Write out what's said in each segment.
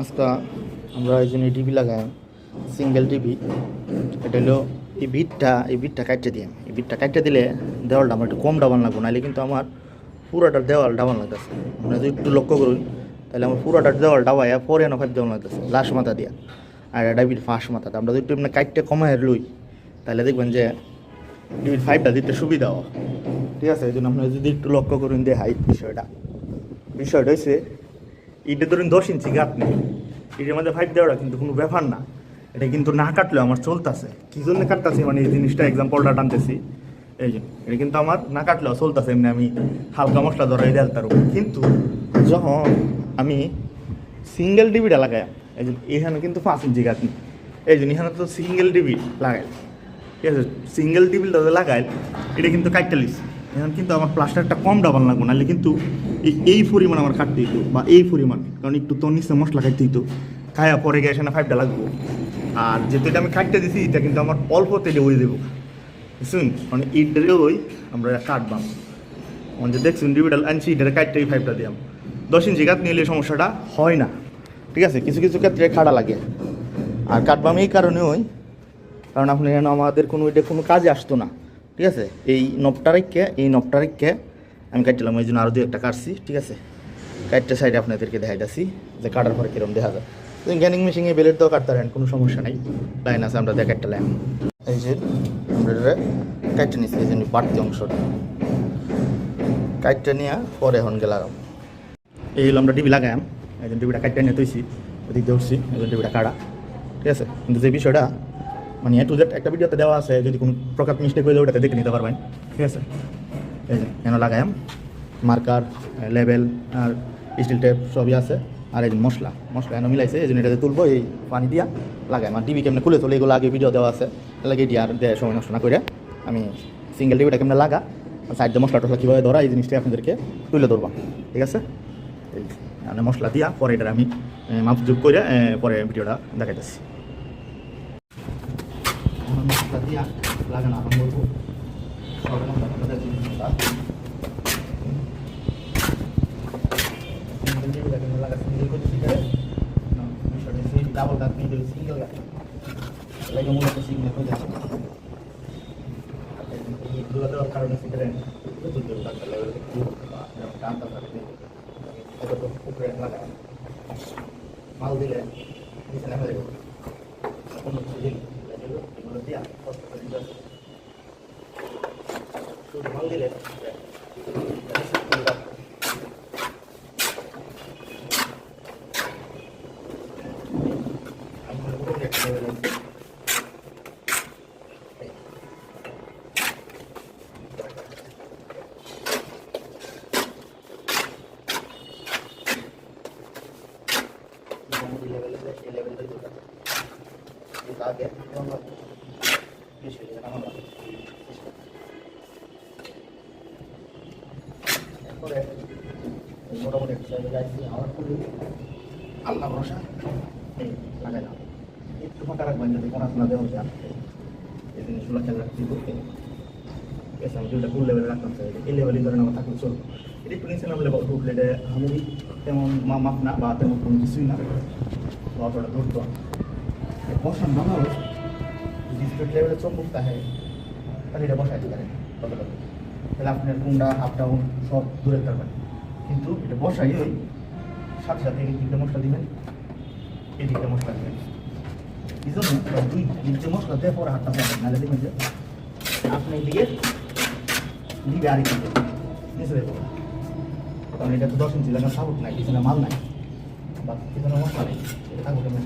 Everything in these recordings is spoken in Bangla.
আজকে আমরা এই জন্য টিভি লাগাই সিঙ্গেল টিভি, এটা হলো এই বিটটা এই বিটটা কাটতে দিয়ে। এই বিটটা কাটতে দিলে দেওয়ালটা আমার একটু কম ডাবান লাগবো, নাহলে কিন্তু আমার পুরোটার দেওয়াল ডাবান লাগতেছে। আমরা যদি একটু লক্ষ্য করুন তাহলে আমার পুরোটার দেওয়াল ডাবাইয়া ফোর এন ফাইভ দেওয়াল লাগতেছে লাস্ট মাথা দিয়া। আর এটা বিট ফার্স্ট মাথাতে। আমরা যদি একটু কাটতে কমায় লই, তাহলে দেখবেন যে ডিভিড ফাইভটা দিতে সুবিধা ঠিক আছে, এই জন্য আপনারা যদি একটু লক্ষ্য করুন যে হাইট বিষয়টা। বিষয়টা হচ্ছে এটা ধরুন দশ ইঞ্চি গাত নেই এটার মধ্যে ফাইভ দেওয়াটা কিন্তু কোনো ব্যাপার না। এটা কিন্তু না কাটলেও আমার চলতেছে। কী জন্য কাটতেছি মানে এই জিনিসটা এক্সাম্পলটা টানতেছি। এই জন্য এটা কিন্তু আমার না কাটলেও চলতেছে, এমনি আমি হালকা মশলা ধরাই দেয় তার কিন্তু যখন আমি সিঙ্গেল ডিবিটা লাগাই এই জন্য এখানে কিন্তু পাঁচ ইঞ্চি নেই এই জন্য এখানে তো সিঙ্গেল ডিবি লাগাই ঠিক আছে? সিঙ্গেল টিবিলটা লাগাই এটা কিন্তু কাটতে লিছি। এখন কিন্তু আমার প্লাস্টারটা কম ডাবল লাগবো, নাহলে কিন্তু এই পরিমাণ আমার কাটতে হইতো, বা এই পরিমাণ, কারণ একটু তো নিচে মশলা কাটতে হইতো। খায়া পরে গিয়ে এখানে ফাইভটা লাগবো। আর যেহেতু এটা আমি কাটতে দিছি, এটা কিন্তু আমার অল্প তেলে ওই দেবো শুন মানে ইটটারে ওই আমরা কাটবাম। মানে যে দেখছুন ডিভিডাল আনছি, এটারে কাটতে এই ফাইভটা দিলাম দশ ইঞ্চি কাট নিলে সমস্যাটা হয় না। ঠিক আছে? কিছু কিছু ক্ষেত্রে খাড়া লাগে। আর কাটবাম এই কারণে ওই, কারণ আপনি আমাদের কোনো, এটা কোনো কাজে আসতো না। ঠিক আছে? এই নবটা রেখে এই নবটা রেখে আমি কাটছিলাম ওই জন্য আরও দু একটা কাটছি, ঠিক আছে? কাটটা সাইডে আপনাদেরকে দেখাইতেছি যে কাটার পরে কীরকম দেখা যায়। গ্যানিং মেশিনে বেলের তো কাটতে পারেন, কোনো সমস্যা নাই। লাইন আছে, আমরা দেখ একটা লাইন। এই যে, আমরা কাটতে নিচ্ছি এই জন্য বাড়তি অংশটা। কাটটা নিয়ে পরে এখন গেলাম। এই হলো আমরা টিভি লাগাইম এই জন্য টিভিটা কাটটা নিয়ে তৈছি ওদিক উঠছি, এই জন্য টিভিটা কাটা। ঠিক আছে? কিন্তু যে বিষয়টা মানে এ টু জেড একটা ভিডিওতে দেওয়া আছে, যদি কোনো প্রকার মিস্টেক হয়ে যায়, ওটাতে দেখে নিতে পারবেন। ঠিক আছে? এই যে কেন লাগাইম মার্কার লেভেল আর স্টিল টেপ সবই আছে। আর এই মশলা মশলা এনে মিলাইছে, এই জন্য এটাতে তুলবো, এই পানি দিয়া লাগাই আমার টিভি কেমনে খুলে তোলে এগুলো আগে ভিডিও দেওয়া আছে। লাগে এটি আর দেয় সময় নষ্ট না করে আমি সিঙ্গেল টিভিটা কেমনে লাগা সাইড দিয়ে মশলা টসলা কীভাবে ধরা, এই জিনিসটা আপনাদেরকে তুলে ধরবা। ঠিক আছে? এই মশলা দিয়া, পরে এটা আমি মাপ যোগ করে পরে ভিডিওটা দেখাইতেছি আমার মশলা দিয়া লাগানো আরম্ভ করব সব মশলা টসলা দিয়ে মশলা সিঙ্গেল টিভি লাগে লাগা সিঙ্গেল করে সিঙ্গেল না বিষয়টা সেই ডাবল গাছ নিয়ে দিলে সিঙ্গেল গাছ লাগে মূলত সিঙ্গেল হয়ে যাচ্ছে এগুলো দেওয়ার কারণে সিঙ্গেল প্রচুর দেবো ডাক্তার লেভেলে খুব টানটা থাকে এটা তো উপরে লাগায় মাল দিলে নিচে নেমে যাবে অন্য কিছু দিলে এগুলো দিয়া হসপিটাল দিতে হবে। শুধু মাল দিলে আগে এরপরে মোটামুটি একটা জায়গায় যাইছি আমার পুরো আল্লাহ ভরসা এই লাগাই দাও একটু ফাঁকা রাখবেন যাতে কোন আসনা দেওয়া যায় এই জিনিসগুলো খেয়াল রাখছি করতে এসে আমি যেটা কোন লেভেলে রাখতাম চাই এই লেভেলে ধরেন আমার থাকলে চলবে এটা একটু নিচে নামলে উঠলে এটা আমি তেমন মা মাপ না, বা তেমন কোনো কিছুই না। বা অতটা ধরতো না। বসান ভালো ডিসপ্লে লেভেলে চম্বুক থাকে তাহলে এটা বসাইতে কতটা তাহলে আপনার কুন্ডা আপ ডাউন সব দূরে থাকবেন কিন্তু এটা বসাই ওই সাথে সাথে এই দিকটা মশলা দিবেন এই দিকটা মশলা দিবেন। এই জন্য দুই দিকটা মশলা দিয়ে পরে হাতটা পাবেন নাহলে দেখবেন যে আপনি এদিকে দিবে আর একটু নিচে দেখো কারণ এটা তো দশ ইঞ্চি লাগার সাপোর্ট নাই, পিছনে মাল নাই। বা পিছনে মশলা নেই, এটা থাকবে কেমন?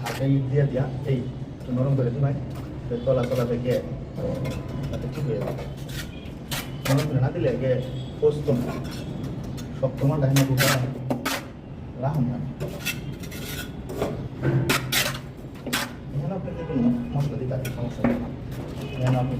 হালকা ইট দিয়ে দিয়া, এই নরম করে দিবাই তলা তলা থেকে তাতে ঠিক নরম করে না দিলে গে পোস্ত না। রাখুন এখানে আপনি যে কোনো মশলা দিতে পারেন সমস্যা নেই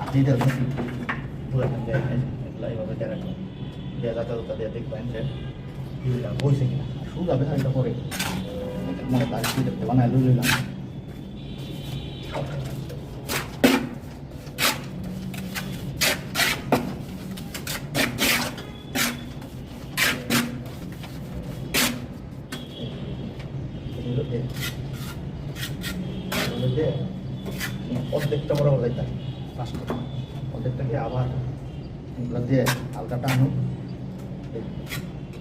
আপনি দেখবেন এইভাবে যাতা যাতা দিয়ে দেখবেন যে বইছে কিনা শুরু যাবে এটা পরে মনে তার কি দেখতে বানায় লইলাম অর্ধেকটা বড় যাইতাম পাঁচটা অর্ধেকটাকে আবার এগুলো দিয়ে হালকা টানো এই,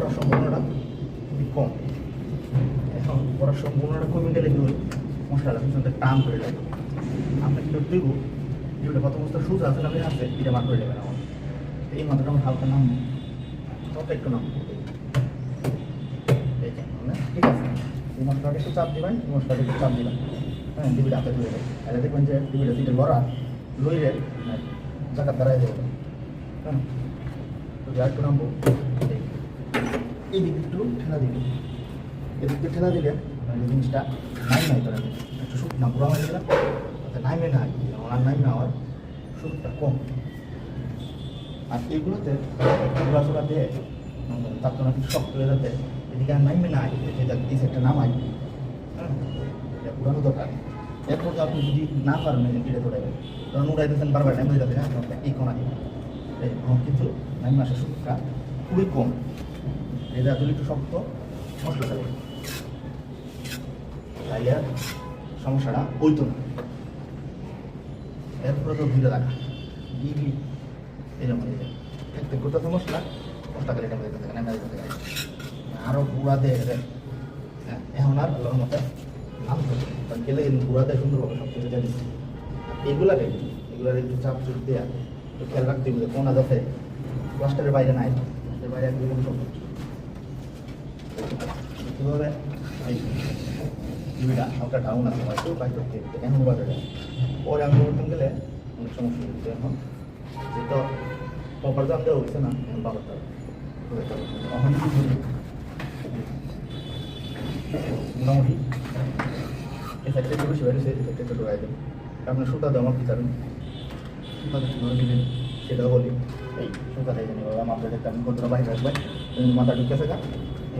পড়ার সম্ভাবনাটা খুবই কম। এখন পড়ার সম্ভাবনাটা কমে গেলে কি মশলাটা পিছনটা টান করে যায়। আমরা কিন্তু দেব যেটা কত মশলা সুজ আছে না আছে, এটা বার করে দেবেন আমার এই মাথাটা আমার হালকা নাম তত একটু নাম ঠিক আছে। এই মশলাটা একটু চাপ দিবেন, এই মশলাটা একটু চাপ দিবেন। হ্যাঁ ডিবিটা হাতে ধরে তাহলে দেখবেন যে ডিবিটা দিতে লড়া লইলে জায়গা দাঁড়ায় যাবে। হ্যাঁ তো যা একটু নামবো। এই- এই দিকে একটু ঠেলা দিবে এদিকে ঠেলা দিলে মানে জিনিসটা নাই নাই করে একটু সুখ না, পুরো হয়ে গেলাম নাইমে না আর নাইমে হওয়ার সুখটা কম। আর এইগুলোতে চোরা চোরা দিয়ে তার জন্য একটু শক্ত হয়ে যাতে এদিকে আর নাইমে না যেটা এই সেটটা নামাই। হ্যাঁ এটা পুরানো দরকার। এরপর তো আপনি যদি না পারেন এই কেটে ধরে কারণ উড়াইতেছেন বারবার নামে যাবে হ্যাঁ এই কোনা দিয়ে এই কিন্তু নাইম মাসের সুখটা খুবই কম। যদি একটু শক্ত মশলা তাইলে আর সমস্যাটা হইতো না। এরপরে তো ধীরে রাখা এরকম হয়ে যায় কোথাও মশলা মশলা করে এটা দিতে থাকে না দিতে আরও হ্যাঁ এখন আর আল্লাহর মতো নাম গেলে পুরাতে সুন্দরভাবে সব কিছু দিচ্ছে এগুলাকে এগুলার একটু চাপ চুপ দেওয়া একটু খেয়াল রাখতে হবে কোন যাতে ক্লাস্টারের বাইরে নাই। বাইরে একদম সব এই টিভিটা হালকা ডাউন আছে, হয়তো বাইরে করতে এমন বাজারে পরে আমি করতে গেলে অনেক এখন যেটা প্রপার দাম দেওয়া হচ্ছে না বাবারটা এখন মোটামুটি, এই সাইডটা একটু বেশি একটু ঢোকাই আপনার সুতা দেওয়া কি চাবেন সুতা কীভাবে দিবেন সেটাও বলি। এই সুতা দিয়ে জানি বাবা মাথা দেখতে আমি কতটা বাইরে রাখবেন মাথা ঢুকে থাকা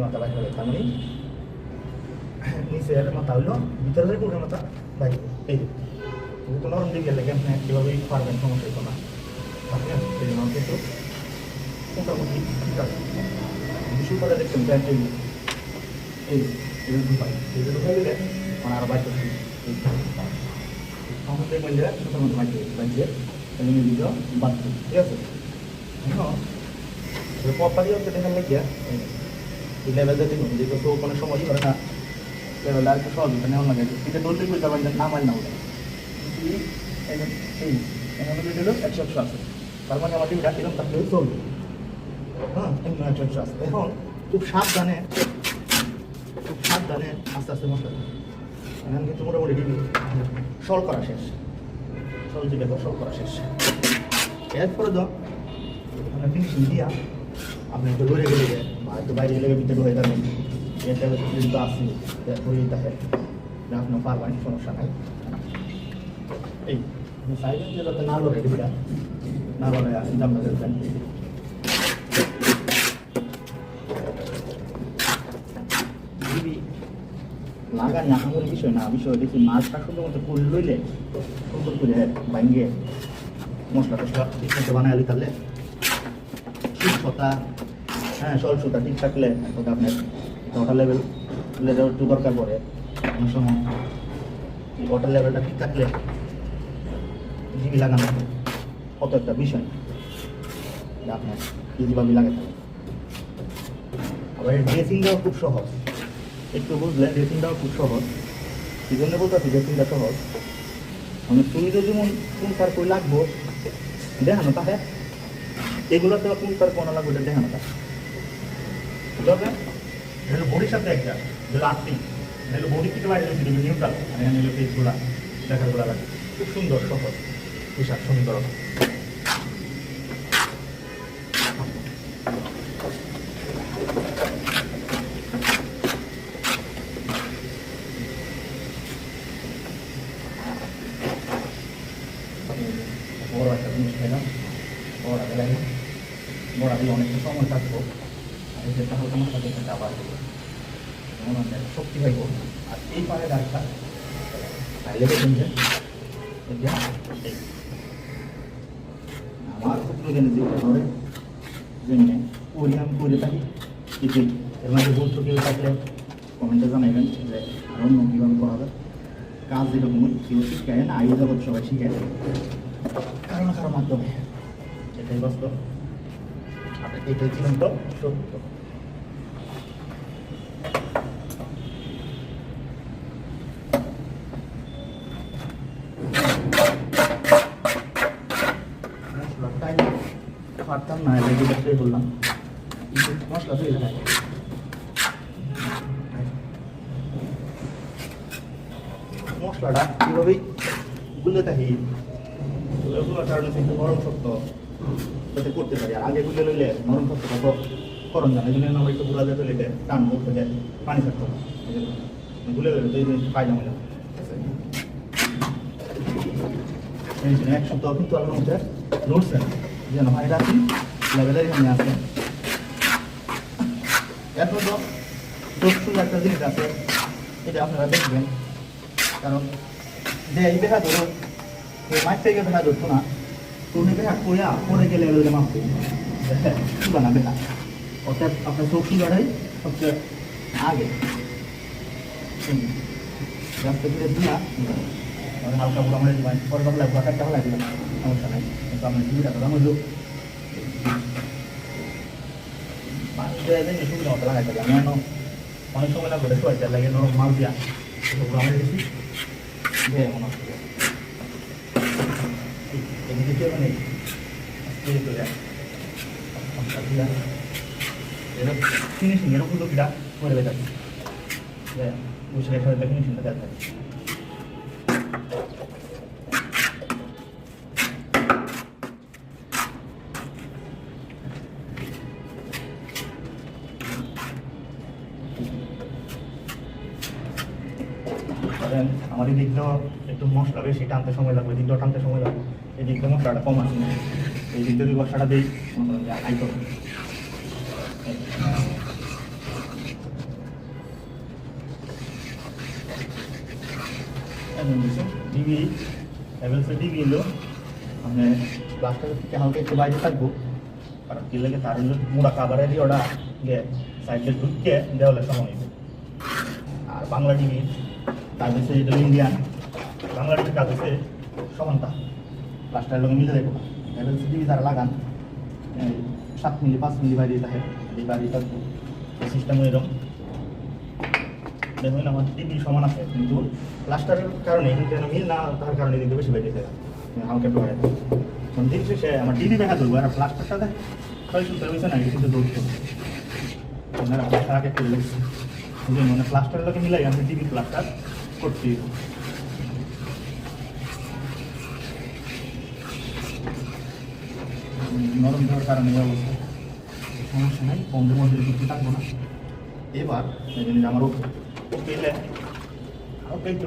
মাথা বাইরে রাখতে আমি নিচে একটা মাথা হইল, ভিতরে থেকে উঠে মাথা বাইরে এই যে যেহেতু নরম দিকে গেলে কেমন কীভাবেই পারবেন সমস্যা হতো না। আপনি এই জন্য কিন্তু মোটামুটি ঠিক আছে। বিশু করে দেখছেন ব্যাংক এই এই এটা ঢুকাই এটা ঢুকাই দিলে মানে আরও বাইক করছি সমস্যা দেখবেন যে ছোটোর মতো বাইক বাইকে এমনি দিকে বাদ ঠিক আছে? এখন দিয়ে হচ্ছে দেখার লাগিয়া এই লেভেলটা দেখুন যে তো কোনো সময় করে না। লেভেলটা একটু সহজ হতে নেওয়া লাগে এটা ধরলে বুঝতে পারেন যে নামাই না ওটা। এই একশো একশো আছে। তার মানে আমার টিভিটা এরকম থাকলে চলবে। হ্যাঁ একশো একশো আছে। এখন খুব সাবধানে খুব সাবধানে আস্তে আস্তে মশলা। এখন কিন্তু মোটামুটি টিভি সল করা শেষ। সল জিকে সল করা শেষ। এরপরে তো আমরা ফিনিশিং দিয়া আপনি তো ধরে গেলে একটু বাইরে গেলে ভিতরে হয়ে যাবেন এটা কিন্তু আসি হয়ে থাকে আপনি পারবেন সমস্যা নাই। এই সাইডে যে যাতে না লড়ে টিভিটা না লড়ে, আসেন আহামরি বিষয় না, বিষয় দেখি শুধুমাত্র করে লইলে সুন্দর করে ভাঙিয়ে মশলা টসলা বানায় আলি তাহলে সুস্থতা হ্যাঁ সরসতা ঠিক থাকলে এখন আপনার ওয়াটার লেভেল একটু দরকার পড়ে। অনেক সময় ওয়াটার লেভেলটা ঠিক থাকলে টিভি লাগানো কত একটা বিষয়। আপনার ইজিভাবে লাগাতে হবে আবার ড্রেসিংটাও খুব সহজ। একটু বুঝলে ড্রেসিংটাও খুব সহজ। এই জন্য বলতেছি ড্রেসিংটা সহজ। তুমি যদি যেমন কোন সার কই লাগবো, দেখানো তাহে এগুলো তো কোন সার কোন লাগবে এটা দেখানো হবে বডির সাথে একটা যেটা বডি থেকে বাইরে হচ্ছে নিউট্রাল আর এখানে পেজগুলা দেখারগুলা লাগে। খুব সুন্দর, সহজ বড় একটা দিয়ে অনেকটা সময় থাকব। আর এই যে হালকা মাথা দেখে আবার যেমন অনেক শক্তি হইব আর এই পারে ডাক্তার তাইলে দেখুন আমার জ্ঞানে যে ধরে জেনে করি করে থাকি কিছুই এর মাঝে ভুল কেউ থাকলে কমেন্টে জানাইবেন যে আরও অন্য কীভাবে করা যায়। কাজ যেরকমই কেউ শিখায় না, আইয়ে জগৎ সবাই শিখায়। কারও না কারও মাধ্যমে। এটাই বাস্তব। এটাই চিরন্ত সত্য পারতাম না রেগুলারটাই বললাম মশলা তো এলাকায় মশলাটা কীভাবেই গুলে থাকি কিন্তু নরম শক্ত যাতে করতে পারি। আর আগে গুলে লইলে নরম শক্ত কত করণ জানে এই জন্য আমরা একটু গুলা যেতে লইলে টান করতে যায় পানি থাকতো না গুলে লইলে এই জিনিস পায়না হইলাম এই জন্য এক সপ্তাহ কিন্তু আমার মধ্যে নড়ছে না। যেন ভাইরা আছি লেভেলের এখানে আছে। এরপর তো সুন্দর একটা জিনিস আছে, এটা আপনারা দেখবেন। কারণ যে এই দেখা ধরুন এই মাছ থেকে দেখা ধরতো না। তুমি দেখা কইয়া পরে গেলে এগুলো মাপতে শুধু না বেটা? অর্থাৎ আপনার চোখি লড়াই সবচেয়ে রাস্তা ঘুরে দিলা মানে হালকা পুরো আমরা দিবাই পরে বাংলা বাটারটা হলাই দিলাম, সমস্যা নাই। কিন্তু আমরা সুবিধা আমি অনেক সময় লাগবে দেখতে লাগে নরম মাল দিয়া। আমরা দেখি কেউ নেই আজকে তো ফিনিশিং এরকম বিরাট করে ধরেন আমার দিকটাও একটু মশলা বেশি টানতে সময় লাগবে দিকটাও টানতে সময় লাগবে। এই দিকটা মশলাটা কম আছে এই দিকটা যদি মশলাটা দিই আই করবে ডিবি এভেলসে ডিবি এলো মানে প্লাস্টার থেকে হালকা একটু বাইরে থাকব, কারণ কি লাগে তার হলো মোড়া কাবারেরই ওটা গিয়ে সাইডে ঢুকিয়ে দেওয়ালে সময় আর বাংলা টিভি কাজ হচ্ছে এটা ইন্ডিয়ান বাংলা টিভির কাজ হচ্ছে সমানতা। প্লাস্টারের লগে মিলে দেখো এবার টিভি যারা লাগান সাত মিলি, পাঁচ মিলি বাইরে থাকে, এই বাড়ি থাকব সিস্টেম এরকম দেখুন, আমার টিভি সমান আছে, কিন্তু প্লাস্টারের কারণে কিন্তু মিল না তার কারণে কিন্তু বেশি বেড়ে যায় হালকা একটু বাইরে তখন দিন শেষে আমার টিভি দেখা ধরবো আর প্লাস্টারটা ছয় শুনতে হয়েছে না কিন্তু দৌড়ছে আপনারা প্লাস্টার আগে করে লেগেছে এই জন্য মানে প্লাস্টারের লোকে মিলাই আমি টিভি প্লাস্টার করছি নরম দেওয়ার কারণে এই অবস্থা। সমস্যা নাই, বন্ধের মধ্যে কিছু থাকব না। এবার আমার ওকে ওকে একটু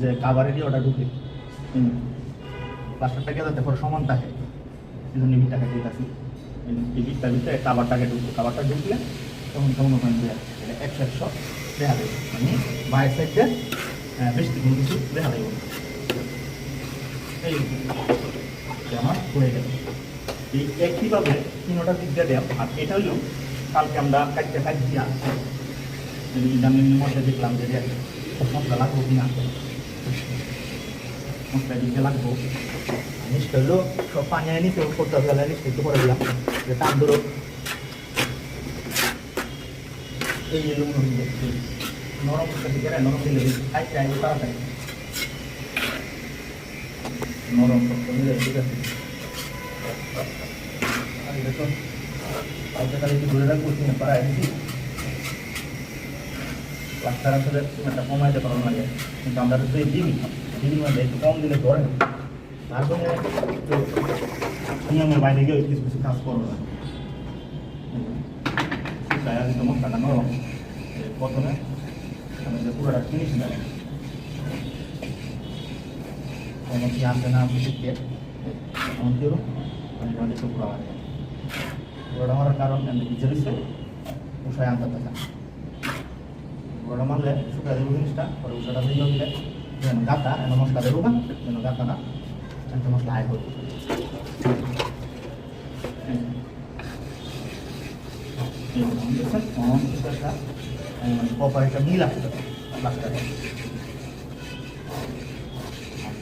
যে কাবারেরই অর্ডার ঢুকে। প্লাস্টারটাকে যাতে পরে সমান থাকে। এই ঠিক আছে এই বিটটার ভিতরে কাবারটাকে ঢুকবে। কাবারটা ঢুকলে তখন তখন ওখানে দেওয়া এটা একশো একশো দেখা দেবে। মানে বাইরের সাইডে বেশি কোনো কিছু দেখা দেবে। এই যে আমার হয়ে গেল। এই একইভাবে তিনোটা দিক দিয়ে দেওয়া আর এটা হলো, কালকে আমরা কাটতে কাটতে দিয়া আমি মশলা দেখলাম যে মশলা লাগবো কিনা মশলা দিতে লাগবো। নিচটা হলো, সব পানি আনি নিচে করতে হবে নিচটা একটু করে দিলাম। যে টান ধরো। এই নরম করতে দিকে নরম দিলে খাই চাই তাড়াতাড়ি। নরম করতে মিলে ঠিক আছে আর দেখুন কালকে কালে একটু ধরে রাখব সিমেন্ট পাড়া এনেছি প্লাস্টার আসলে সিমেন্টটা কমাইতে পারো লাগে কিন্তু আমরা তো এই দিবি দিবি মানে একটু কম দিলে ধরে না তার জন্য একটু নিয়মের বাইরে গিয়ে কিছু কিছু কাজ করব না শিকায় আগে তো মশলাটা নরম এই প্রথমে আমি যে পুরোটা ফিনিশ দেয় কোনো কি আসবে না আপনি শিখতে এমন কেউ আমি তোমাদের একটু পুরো লাগে পুরোটা মারার কারণ আমি বিচার দিচ্ছে উষায় আনতে থাকে পুরোটা মারলে শুকায় দেবো জিনিসটা, পরে উষাটা দিয়ে দিলে যেন গাতা এন মশলা দেবো না, যেন গাতা না। একটা মশলা আয় করব। কপার একটা মিল আসতে প্লাস্টারে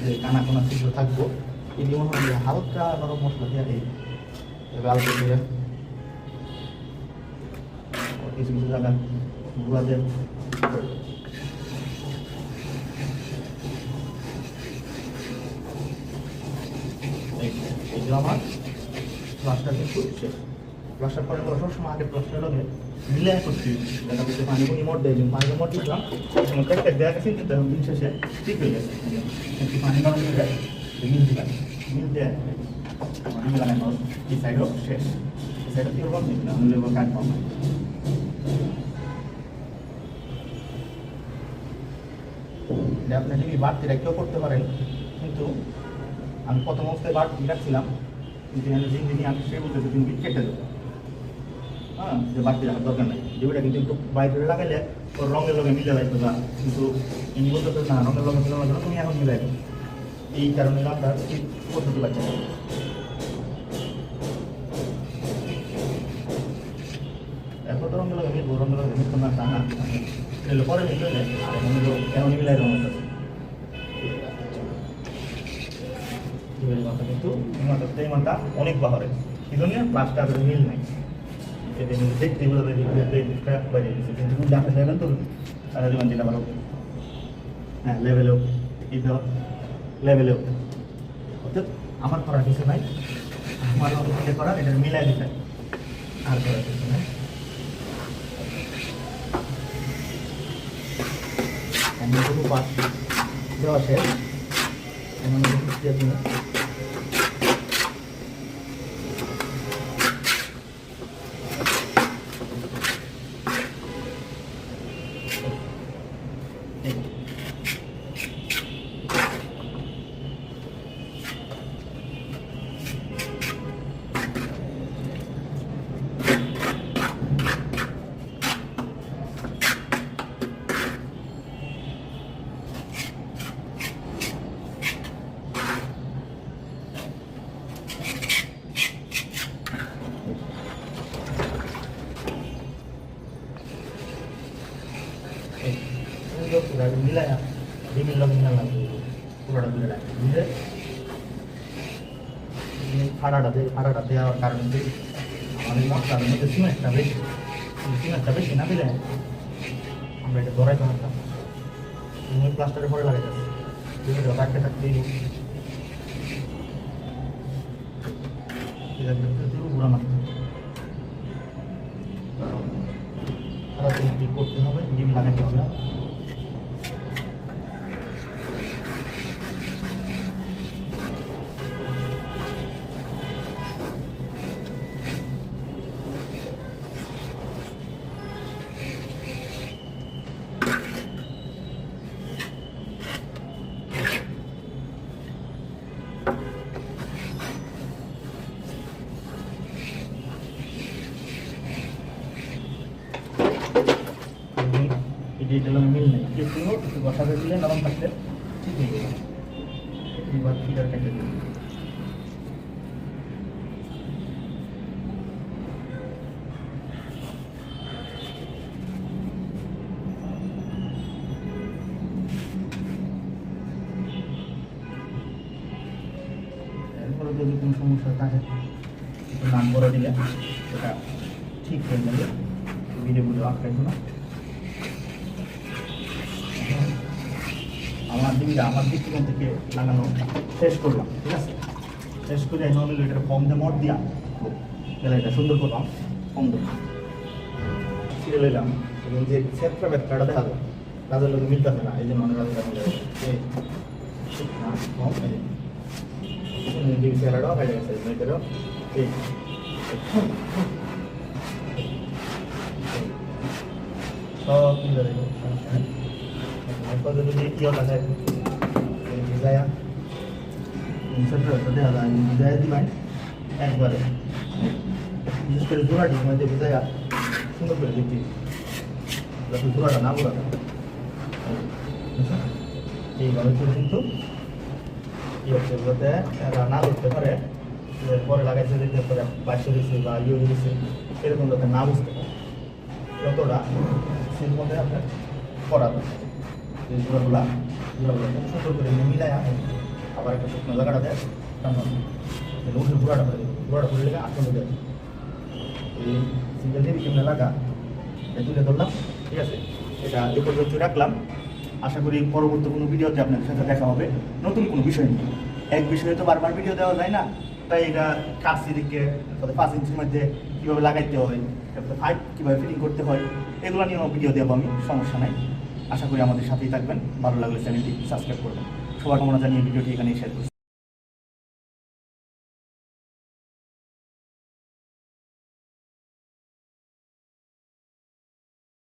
যে কানা কোনা ছিদ্র থাকব। এই মনে হয় হালকা নরম মশলা দিয়ে দিই। এবার আলু দিয়ে কিছু কিছু জায়গা গুঁড়া দিয়ে আমার প্লাস্টার কিন্তু শেষ প্লাস্টার করে তো সবসময় আগে প্লাস্টার লগে মিলে করছি। পানি মোট দেয় পানি মোট দিলাম দেওয়া গেছে, কিন্তু দিন শেষে ঠিক হয়ে গেছে। পানি পর এই হলে আপনি যদি বাড়তি রেখেও করতে পারেন? কিন্তু আমি প্রথম অবস্থায় বাড়তি রাখছিলাম। কিন্তু জিন্দিগি আমি সে বলতেছে, তুমি কেটে দেবো হ্যাঁ যে বাড়তি রাখার দরকার নেই। যেটা কিন্তু একটু বাইরে লাগাইলে ওর রঙের লগে মিলে যাইতো না কিন্তু ইনি বলতে না, রঙের লগে মিলে লাগবে তুমি এখন মিলাই এই কারণে আমরা এই পদ্ধতি পাচ্ছি। এরপর রঙের লগে রঙের লগে মিলতো না পরে আর এখন মিলাই রঙের সাথে কিন্তু অনেক বাহারে। এই জন্য প্লাস্টারের মিল নাই। এটা কিন্তু দেখতে বলে দেখতে বাইরে গেছে কিন্তু দেখা যায় না তো আর জীবন যেটা ভালো লেভেলেও এই অর্থাৎ আমার করার কিছু নাই আমার করা এটা মিলাই দিতে আর করার কিছু নাই আমি কোনো পাস দেওয়া শেষ এমন ডিমের লগে মিলালাম পুরোটা মিলে রাখি বুঝলে ফাড়াটা দেয় ফাড়াটা দেওয়ার কারণে যে আমাদের মশলার মধ্যে সিমেন্টটা বেশি না দিলে আমরা এটা ধরাইতে পারতাম তুমি প্লাস্টারের পরে লাগাই যাচ্ছে তুমি থাকতে থাকতে গুঁড়া করতে হবে ডিম লাগাতে হবে দিলে নরম ঠিক হয়ে যাবে যদি কোনো সমস্যা থাকে নাম করে দিলে এটা ঠিক হয়ে যাবে। ভিডিও ভিডিও আটকাইতো দিদিরা আমার দৃষ্টিকোণ থেকে লাগানো। শেষ করলাম, ঠিক আছে? শেষ করে হলো এটা কম দিয়ে মট দিয়া গেলে এটা সুন্দর করলাম কম দিয়ে। ছিঁড়ে লইলাম, এবং যে সেটটা ব্যাপারটা দেখা যায় তাদের লোক মিলতেছে না, এই জন্য অনেক রাজা মিলে এই না কম মিলে দেবো এরপর যদি ইয়ে থাকে ভিজায়া সেন্টার দেখা যায় ভিজায়া দিবেন একবারে বিশেষ করে জোড়াটি মধ্যে ভিজায়া সুন্দর করে দিচ্ছি যাতে জোড়াটা না বোড়া এইভাবে করে কিন্তু কি হচ্ছে যাতে এরা না ধরতে পারে পরে লাগাইছে দেখতে পরে বাইশে দিচ্ছে বা ইয়ে দিচ্ছে এরকম যাতে না বুঝতে পারে যতটা সিল মধ্যে আপনার করা এই খুব সুন্দর করে আবার জায়গাটা লেগে এই সিঙ্গেল ধরলাম, ঠিক আছে? এটা রাখলাম। আশা করি পরবর্তী কোনো ভিডিওতে আপনাদের সাথে দেখা হবে। নতুন কোনো বিষয় নিয়ে। এক বিষয়ে তো বারবার ভিডিও দেওয়া যায় না। তাই এটা কাটছি দিকে পাঁচ ইঞ্চির মধ্যে কীভাবে লাগাইতে হয়, তারপরে ফাইভ কীভাবে ফিটিং করতে হয়, এগুলো নিয়েও ভিডিও দেবো আমি, সমস্যা নাই। আশা করি আমাদের সাথেই থাকবেন। ভালো লাগলে চ্যানেলটি সাবস্ক্রাইব করবেন। সবার কামনা জানিয়ে ভিডিওটি এখানেই শেয়ার করছি।